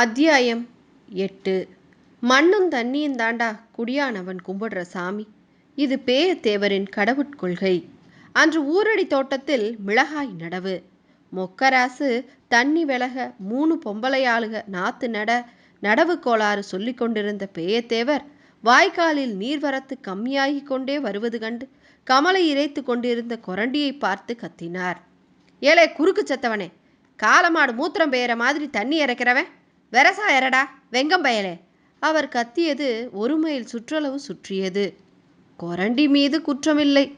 அத்தியாயம் எட்டு. மண்ணும் தண்ணியும் தாண்டா குடியானவன் கும்பிடுற சாமி. இது பேயத்தேவரின் கடவுட்கொள்கை அன்று ஊரடி தோட்டத்தில் மிளகாய் நடவு. மொக்கராசு தண்ணி விலக மூணு பொம்பளையாளுக நாத்து நட நடவு கோளாறு சொல்லிக் கொண்டிருந்த பேயத்தேவர் வாய்க்காலில் நீர்வரத்து கம்மியாகி கொண்டே வருவது கண்டு கமலை இறைத்து கொண்டிருந்த கொரண்டியை பார்த்து கத்தினார். ஏலே குறுக்கு செத்தவனே காலமாடு மூத்திரம் பெயற மாதிரி தண்ணி இறக்கிறவன்? வெரசா வெங்கம் பயலே. அவர் கத்தியது ஒரு மைல் சுற்றளவு சுற்றியது. கொரண்டி மீது குற்றமில்லை.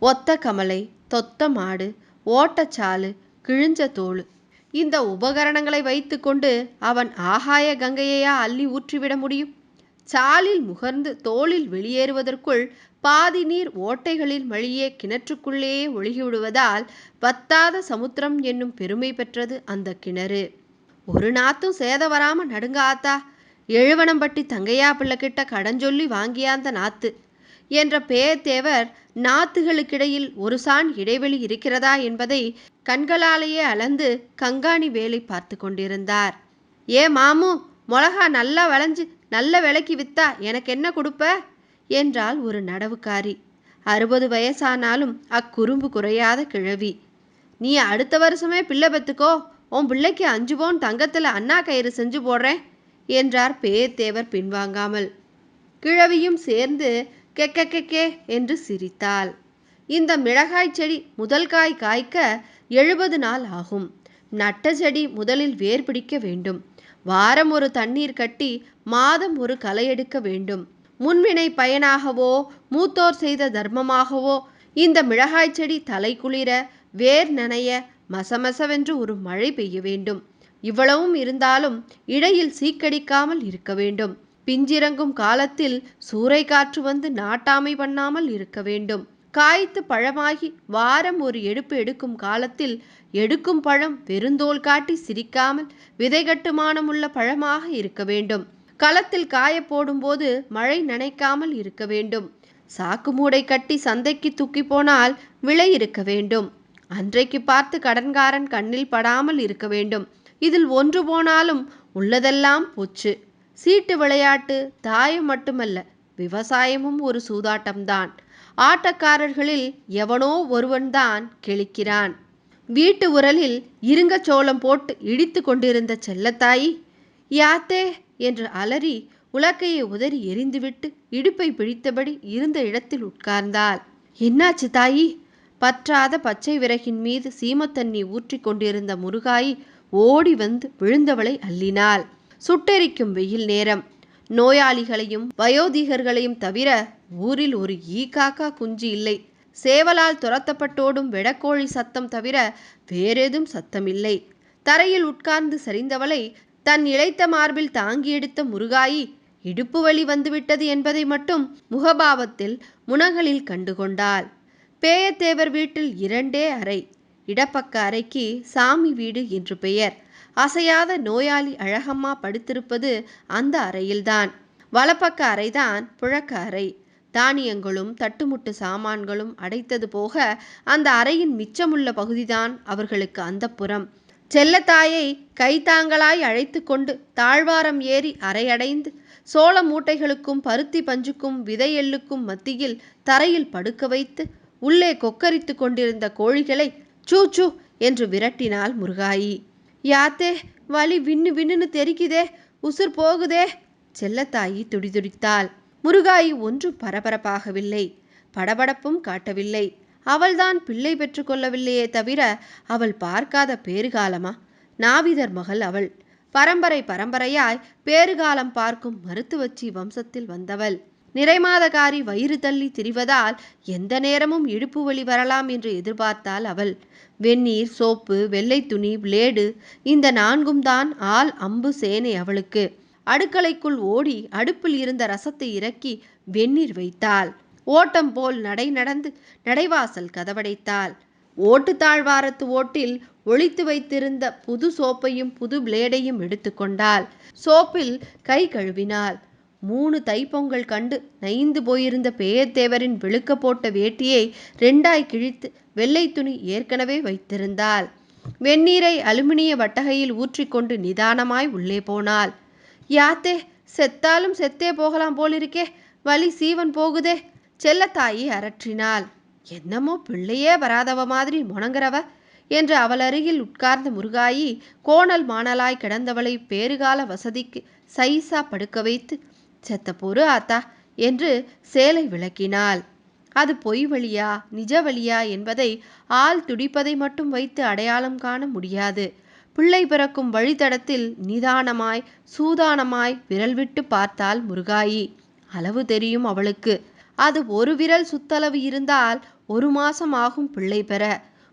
ஒத்த கமலை தொத்த மாடு ஓட்டச்சாலு கிழிஞ்ச தோல் இந்த உபகரணங்களை வைத்துக்கொண்டு அவன் ஆகாய கங்கையையா அள்ளி ஊற்றிவிட முடியும்? சாலில் முகர்ந்து தோளில் வெளியேறுவதற்குள் பாதி நீர் ஓட்டைகளில் வழியே கிணற்றுக்குள்ளேயே ஒழுகிவிடுவதால் வத்தாத சமுத்திரம் என்னும் பெருமை பெற்றது அந்த கிணறு. ஒரு நாத்தும் சேத வராம நடுங்க ஆத்தா. எழுவனம்பட்டி தங்கையா பிள்ளைகிட்ட கடன் சொல்லி வாங்கியாந்த நாத்து. என்ற பேயத்தேவர் நாத்துகளுக்கிடையில் ஒரு சான் இடைவெளி இருக்கிறதா என்பதை கண்களாலேயே அளந்து கங்காணி வேலை பார்த்து கொண்டிருந்தார். ஏ மாமு மொளகா நல்லா வளைஞ்சு நல்ல விலைக்கு வித்தா எனக்கு என்ன கொடுப்ப? என்றாள் ஒரு நடவுக்காரி. அறுபது வயசானாலும் அக்குறும்பு குறையாத கிழவி. நீ அடுத்த வருஷமே பிள்ளை பெத்துக்கோ உன் பிள்ளைக்கு அஞ்சு பவுன் தங்கத்தில் அண்ணா கயிறு செஞ்சு போடுறேன் என்றார் பேயத்தேவர் பின்வாங்காமல். கிழவியும் சேர்ந்து கெக்க கெக்கே என்று சிரித்தாள். இந்த மிளகாய் செடி முதல் காய் காய்க்க எழுபது நாள் ஆகும். நட்ட செடி முதலில் வேர் பிடிக்க வேண்டும். வாரம் ஒரு தண்ணீர் கட்டி மாதம் ஒரு களை எடுக்க வேண்டும். முன்வினை பயனாகவோ மூத்தோர் செய்த தர்மமாகவோ இந்த மிளகாய் செடி தலை குளிர வேர் நனைய மசமசவென்று ஒரு மழை பெய்ய வேண்டும். இவ்வளவும் இருந்தாலும் இடையில் சீக்கடிக்காமல் இருக்க வேண்டும். பிஞ்சிறங்கும் காலத்தில் சூறை காற்று வந்து நாட்டாமை பண்ணாமல் இருக்க வேண்டும். காய்த்து பழமாகி வாரம் ஒரு எடுப்பு எடுக்கும் காலத்தில் எடுக்கும் பழம் பெருந்தோல் காட்டி சிரிக்காமல் விதை கட்டுமானமுள்ள பழமாக இருக்க வேண்டும். களத்தில் காய போடும்போது மழை நனைக்காமல் இருக்க வேண்டும். சாக்கு மூடை கட்டி சந்தைக்கு தூக்கி போனால் விலை இருக்க வேண்டும். அன்றைக்கு பார்த்து கடன்காரன் கண்ணில் படாமல் இருக்க வேண்டும். இதில் ஒன்று போனாலும் உள்ளதெல்லாம் போச்சு. சீட்டு விளையாட்டு தாயம் மட்டுமல்ல விவசாயமும் ஒரு சூதாட்டம்தான். ஆட்டக்காரர்களில் எவனோ ஒருவன்தான் கெளிக்கிறான். வீட்டு உரலில் இருங்க சோளம் போட்டு இடித்து கொண்டிருந்த செல்லத்தாயி யாத்தே என்று அலறி உலக்கையை உதறி எரிந்துவிட்டு இடுப்பை பிடித்தபடி இருந்த இடத்தில் உட்கார்ந்தாள். என்னாச்சு தாயி? பற்றாத பச்சை விறகின் மீது சீமத்தண்ணி ஊற்றி கொண்டிருந்த முருகாயி ஓடி வந்து விழுந்தவளை அள்ளினாள். சுட்டெரிக்கும் வெயில் நேரம். நோயாளிகளையும் வயோதிகர்களையும் தவிர ஊரில் ஒரு ஈ காக்கா குஞ்சு இல்லை. சேவலால் துரத்தப்பட்டோடும் வெடக்கோழி சத்தம் தவிர வேறேதும் சத்தமில்லை. தரையில் உட்கார்ந்து சரிந்தவளை தன் இழைத்த மார்பில் தாங்கி எடுத்த முருகாயி இடுப்பு வலி வந்துவிட்டது என்பதை மட்டும் முகபாவத்தில் முனகளில் கண்டுகொண்டாள். பேயத்தேவர் வீட்டில் இரண்டே அறை இடப்பக்க அறைக்கு சாமி வீடு என்று பெயர். அசையாத நோயாளி அழகம்மா படுத்திருப்பது அந்த அறையில்தான். வலப்பக்க அறைதான் புழக்க அறை. தானியங்களும் தட்டுமுட்டு சாமான்களும் அடைத்தது போக அந்த அறையின் மிச்சமுள்ள பகுதிதான் அவர்களுக்கு அந்த புறம். செல்லத்தாயை கைத்தாங்களாய் அழைத்து கொண்டு தாழ்வாரம் ஏறி அறையடைந்து சோள மூட்டைகளுக்கும் பருத்தி பஞ்சுக்கும் விதை எள்ளுக்கும் மத்தியில் தரையில் படுக்க வைத்து உள்ளே கொக்கரித்து கொண்டிருந்த கோழிகளை சூ சூ என்று விரட்டினாள் முருகாயி. யாத்தே வலி விண்ணு விண்ணுன்னு தெரிக்குதே உசுர் போகுதே செல்லத்தாயி துடிதுடித்தாள். முருகாயி ஒன்றும் பரபரப்பாகவில்லை. படபடப்பும் காட்டவில்லை. அவள்தான் பிள்ளை பெற்றுக்கொள்ளவில்லையே தவிர அவள் பார்க்காத பேறுகாலமா? நாவிதர் மகள் அவள். பரம்பரை பரம்பரையாய் பேறுகாலம் பார்க்கும் மருத்துவச்சி வம்சத்தில் வந்தவள். நிறைமாதகாரி வயிறு தள்ளி திரிவதால் எந்த நேரமும் இடுப்பு வலி வரலாம் என்று எதிர்பார்த்தாள் அவள். வெந்நீர் சோப்பு வெள்ளை துணி பிளேடு இந்த நான்கும் தான் ஆள் அம்பு சேனை அவளுக்கு. அடுக்கலைக்குள் ஓடி அடுப்பில் இருந்த ரசத்தை இறக்கி வெந்நீர் வைத்தாள். ஓட்டம் போல் நடை நடந்து நடைவாசல் கதவடைத்தாள். ஓட்டு தாழ்வாரத்து ஓட்டில் ஒழித்து வைத்திருந்த புது சோப்பையும் புது பிளேடையும் எடுத்துக்கொண்டாள் சோப்பில் கை கழுவினாள். மூணு தைப்பொங்கல் கண்டு நைந்து போயிருந்த பேயத்தேவரின் விழுக்க போட்ட வேட்டியை ரெண்டாய் கிழித்து வெள்ளை துணி ஏற்கனவே வைத்திருந்தாள். வெந்நீரை அலுமினிய வட்டகையில் ஊற்றிக்கொண்டு நிதானமாய் உள்ளே போனாள். யாத்தே செத்தாலும் செத்தே போகலாம் போலிருக்கே வலி சீவன் போகுதே செல்லத்தாயி அரற்றினாள். என்னமோ பிள்ளையே வராதவ மாதிரி முணங்குறவ என்று அவள் அருகில் உட்கார்ந்த முருகாயி கோணல் மாணலாய் கிடந்தவளை பேறுகால வசதிக்கு சைசா படுக்க வைத்து செத்த பொறு ஆத்தா என்று சேலை விளக்கினாள். அது பொய் வழியா நிஜ வழியா என்பதை ஆள் துடிப்பதை மட்டும் வைத்து அடையாளம் காண முடியாது. பிள்ளை பிறக்கும் வழித்தடத்தில் நிதானமாய் சூதானமாய் விரல் விட்டு பார்த்தாள் முருகாயி. அளவு தெரியும் அவளுக்கு. அது ஒரு விரல் சுத்தளவு இருந்தால் ஒரு மாசம் ஆகும் பிள்ளை பெற.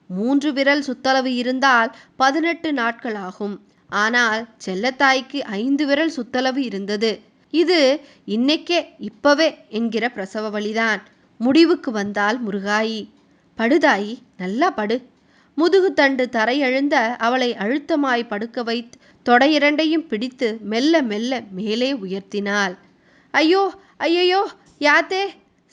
மூன்று விரல் சுத்தளவு இருந்தால் பதினெட்டு நாட்கள் ஆகும். ஆனால் செல்லத்தாய்க்கு ஐந்து விரல் சுத்தளவு இருந்தது. இது இன்னைக்கே இப்பவே என்கிற பிரசவ வழிதான். முடிவுக்கு வந்தால் முருகாயி. படுதாயி நல்லா படு. முதுகுத்தண்டு தரையழுந்த அவளை அழுத்தமாய் படுக்க வைத்து தொடையிரண்டையும் பிடித்து மெல்ல மெல்ல மேலே உயர்த்தினாள். ஐயோ ஐயையோ யாத்தே!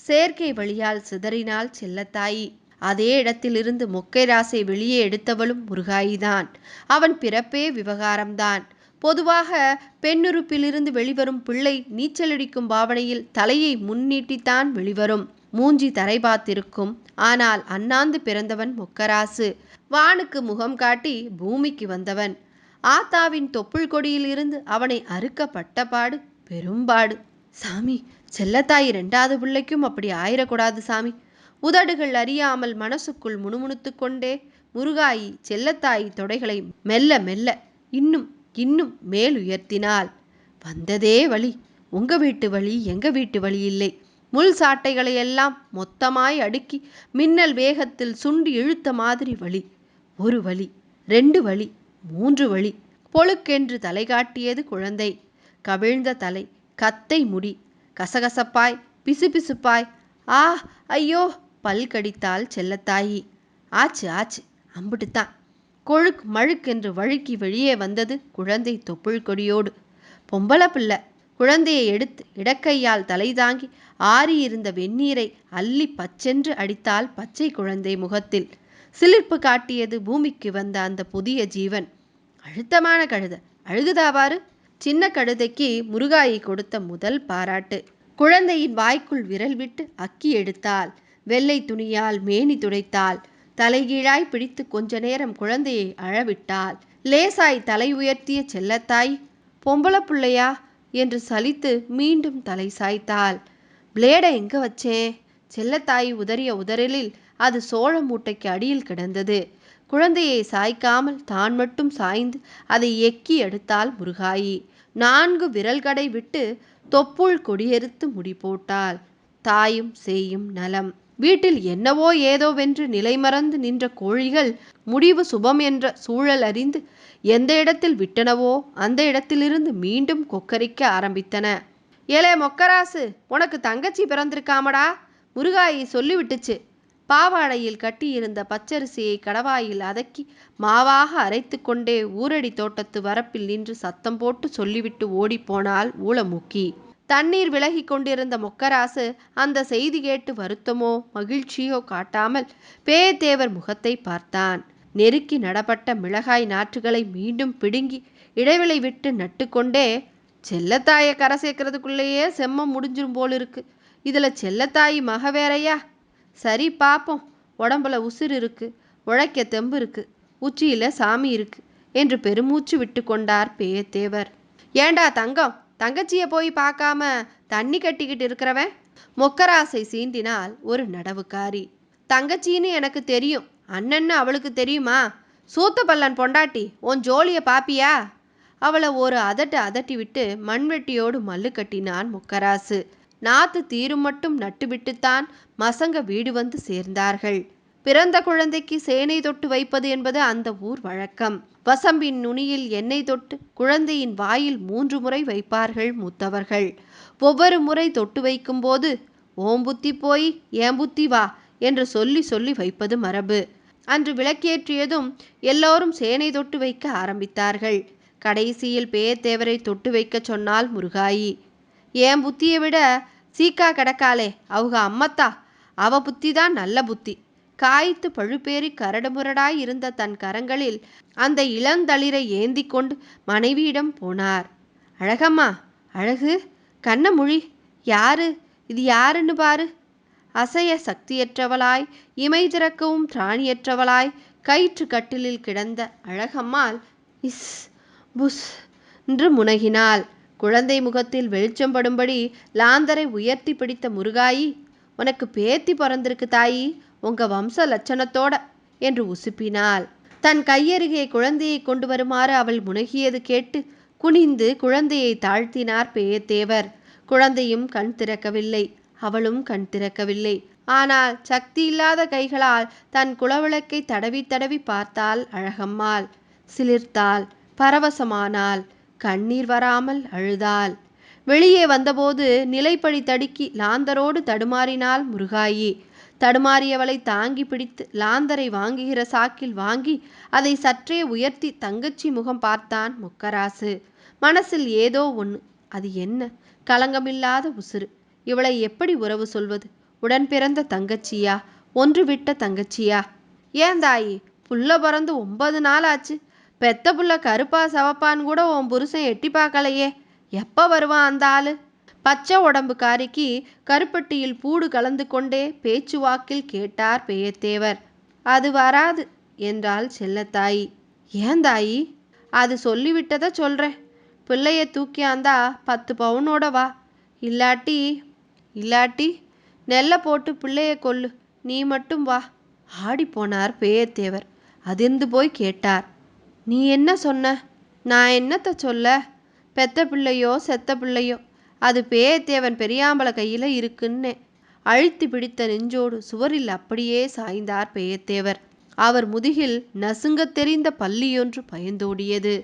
செயற்கை வழியால் சிதறினாள் செல்லத்தாயி. அதே இடத்திலிருந்து மொக்கை ராசை வெளியே எடுத்தவளும் முருகாயிதான். அவன் பிறப்பே விவகாரம்தான். பொதுவாக பெண்ணுறுப்பிலிருந்து வெளிவரும் பிள்ளை நீச்சலடிக்கும் பாவனையில் தலையை முன்னீட்டித்தான் வெளிவரும். மூஞ்சி தரை பார்த்திருக்கும் ஆனால் அண்ணாந்து பிறந்தவன் மொக்கராசு. வானுக்கு முகம் காட்டி பூமிக்கு வந்தவன். ஆத்தாவின் தொப்புள் கொடியில் இருந்து அவனை அறுக்கப்பட்ட பாடு பெரும்பாடு. சாமி செல்லத்தாய் ரெண்டாவது பிள்ளைக்கும் அப்படி ஆயிரக்கூடாது சாமி. உதடுகள் அறியாமல் மனசுக்குள் முணுமுணுத்து கொண்டே முருகாயி செல்லத்தாயி தொடைகளை மெல்ல மெல்ல இன்னும் இன்னும் மேலுயர்த்தினாள் வந்ததே வழி. உங்க வீட்டு வழி எங்க வீட்டு வழி இல்லை. முள் சாட்டைகளை எல்லாம் மொத்தமாய் அடுக்கி மின்னல் வேகத்தில் சுண்டி இழுத்த மாதிரி வழி. ஒரு வழி ரெண்டு வழி மூன்று வழி. பொழுக்கென்று தலை காட்டியது குழந்தை. கவிழ்ந்த தலை கத்தை முடி. கசகசப்பாய் பிசுபிசுப்பாய். ஆ ஐயோ பல் கடித்தாள் செல்லத்தாயி. ஆச்சு ஆச்சு அம்புட்டுத்தான். கொழுக் மழுக்கென்று வழுக்கி வெளியே வந்தது குழந்தை தொப்புள் கொடியோடு. பொம்பளை பிள்ளை. குழந்தையை எடுத்து இடக்கையால் தலை தாங்கி ஆறியிருந்த வெந்நீரை அள்ளி பச்சென்று அடித்தால் பச்சை குழந்தை முகத்தில். சிலிர்ப்பு காட்டியது பூமிக்கு வந்த அந்த புதிய ஜீவன். அழுத்தமான கழுத. அழுகுதாவாறு சின்ன கழுதைக்கு முருகாயை கொடுத்த முதல் பாராட்டு. குழந்தையின் வாய்க்குள் விரல் விட்டு அக்கி எடுத்தாள். வெள்ளை துணியால் மேனி துடைத்தாள். தலைகீழாய் பிடித்து கொஞ்ச நேரம் குழந்தையை அழவிட்டாள். லேசாய் தலை உயர்த்திய செல்லத்தாய் பொம்பளை பிள்ளையா என்று சலித்து மீண்டும் தலை சாய்த்தாள். பிளேடை எங்க வச்சேன் செல்லத்தாய் உதறிய உதறலில் அது சோழ மூட்டைக்கு அடியில் கிடந்தது. குழந்தையை சாய்க்காமல் தான் மட்டும் சாய்ந்து அதை எக்கி எடுத்தாள் முருகாயி. நான்கு விரல்கடை விட்டு தொப்புள் கொடியெறுத்து முடி போட்டாள். தாயும் சேயும் நலம். வீட்டில் என்னவோ ஏதோவென்று நிலைமறந்து நின்ற கோழிகள் முடிவு சுபம் என்ற சூழல் அறிந்து எந்த இடத்தில் விட்டனவோ அந்த இடத்திலிருந்து மீண்டும் கொக்கரிக்க ஆரம்பித்தன. ஏலே மொக்கராசு உனக்கு தங்கச்சி பிறந்திருக்காமடா? முருகாயி சொல்லிவிட்டுச்சு. பாவாடையில் கட்டியிருந்த பச்சரிசியை கடவாயில் அதக்கி மாவாக அரைத்து கொண்டே ஊரடி தோட்டத்து வரப்பில் நின்று சத்தம் போட்டு சொல்லிவிட்டு ஓடிப்போனாள் ஊளமுக்கி. தண்ணீர் விலகி கொண்டிருந்த மொக்கராசு அந்த செய்தி கேட்டு வருத்தமோ மகிழ்ச்சியோ காட்டாமல் பேயத்தேவர் முகத்தை பார்த்தான். நெருக்கி நடப்பட்ட மிளகாய் நாற்றுகளை மீண்டும் பிடுங்கி இடைவெளி விட்டு நட்டுக்கொண்டே செல்லத்தாயை கரை சேர்க்கறதுக்குள்ளேயே செம்மம் முடிஞ்சிரும் போல் இருக்கு இதில் செல்லத்தாயி மக வேறையா? சரி பார்ப்போம் உடம்புல உசுர் இருக்கு. உழைக்க தெம்பு இருக்கு. உச்சியில சாமி இருக்கு. என்று பெருமூச்சு விட்டு கொண்டார் பேயத்தேவர் ஏண்டா தங்கம்? தங்கச்சியை போய் பார்க்காம தண்ணி கட்டிக்கிட்டு இருக்கிறவன்? மொக்கராசை சீண்டினால் ஒரு நடவுக்காரி. தங்கச்சின்னு எனக்கு தெரியும். அண்ணன்னு அவளுக்கு தெரியுமா? சூத்த பல்லன் பொண்டாட்டி உன் ஜோலியை பாப்பியா? அவளை ஒரு அதட்டு அதட்டி விட்டு மண்வெட்டியோடு மல்லு கட்டினான் முக்கராசு. நாத்து தீரும் மட்டும் நட்டுவிட்டுத்தான் மசங்க வீடு வந்து சேர்ந்தார்கள். பிறந்த குழந்தைக்கு சேனை தொட்டு வைப்பது என்பது அந்த ஊர் வழக்கம். வசம்பின் நுனியில் எண்ணெய் தொட்டு குழந்தையின் வாயில் மூன்று முறை வைப்பார்கள் மூத்தவர்கள். ஒவ்வொரு முறை தொட்டு வைக்கும்போது ஓம் புத்தி போய் ஏன் புத்தி வா என்று சொல்லி சொல்லி வைப்பது மரபு. அன்று விளக்கேற்றியதும் எல்லோரும் சேனை தொட்டு வைக்க ஆரம்பித்தார்கள். கடைசியில் பேயத்தேவரை தொட்டு வைக்கச் சொன்னால் முருகாயி என் புத்தியை விட சீக்கா கிடக்காளே அவங்க அம்மத்தா அவ புத்தி தான் நல்ல புத்தி. காய்த்து பழுப்பேறி கரடுமுரடாய் இருந்த தன் கரங்களில் அந்த இளந்தளிரை ஏந்தி கொண்டு மனைவியிடம் போனார். அழகம்மா அழகு. கண்ண மொழி யாரு? இது யாருன்னு பாரு. அசைய சக்தியற்றவளாய் இமை திறக்கவும் திராணியற்றவளாய் கயிற்று கட்டிலில் கிடந்த அழகம்மாள் இஸ் புஸ் என்று முனகினாள். குழந்தை முகத்தில் வெளிச்சம் படும்படி லாந்தரை உயர்த்தி பிடித்த முருகாயி உனக்கு பேத்தி பிறந்திருக்கு தாயி. உங்க வம்ச லட்சணத்தோட என்று உசுப்பினாள். தன் கையருகே குழந்தையை கொண்டு வருமாறு அவள் முனகியது கேட்டு குனிந்து குழந்தையை தாழ்த்தினார் பேயத்தேவர் குழந்தையும் கண் திறக்கவில்லை அவளும் கண் திறக்கவில்லை. ஆனால் சக்தி இல்லாத கைகளால் தன் குளவிளக்கை தடவி தடவி பார்த்தாள் அழகம்மாள். சிலிர்த்தாள் பரவசமானாள் கண்ணீர் வராமல் அழுதாள். வெளியே வந்தபோது நிலைப்படி தடுக்கி லாந்தரோடு தடுமாறினாள் முருகாயி. தடுமாறியவளை தாங்கி பிடித்து லாந்தரை வாங்குகிற சாக்கில் வாங்கி அதை சற்றே உயர்த்தி தங்கச்சி முகம் பார்த்தான் முக்கராசு. மனசில் ஏதோ ஒன்று அது என்ன? களங்கமில்லாத உசுறு. இவளை எப்படி உறவு சொல்வது? உடன் பிறந்த தங்கச்சியா? ஒன்று விட்ட தங்கச்சியா? ஏன் தாயி? புள்ள பிறந்து ஒன்பது நாள் ஆச்சு பெத்த புள்ள கருப்பா சவப்பான்னு கூட உன் புருஷன் எட்டி பார்க்கலையே. எப்போ வருவான் அந்த ஆளு? பச்சை உடம்புக்காரிக்கு கருப்பட்டியில் பூடு கலந்து கொண்டே பேச்சுவாக்கில் கேட்டார் பெயத்தேவர் அது வராது என்றாள் செல்லத்தாயி. ஏன் தாயி? அது சொல்லிவிட்டதை சொல்கிறேன் பிள்ளைய தூக்கியாந்தா பத்து பவுனோட வா. இல்லாட்டி இல்லாட்டி நெல்லை போட்டு பிள்ளைய கொல்லு. நீ மட்டும் வா. ஆடி போனார் பேயத்தேவர் அதிர்ந்து போய் கேட்டார். நீ என்ன சொன்ன? நான் என்னத்த சொல்ல? பெத்த பிள்ளையோ செத்த பிள்ளையோ? அது பேயத்தேவன் பெரியாம்பள கையில் இருக்குன்னே. அழுத்தி பிடித்த நெஞ்சோடு சுவரில் அப்படியே சாய்ந்தார் பேயத்தேவர். அவர் முதுகில் நசுங்கத் தெரிந்த பள்ளியொன்று பயந்தோடியது.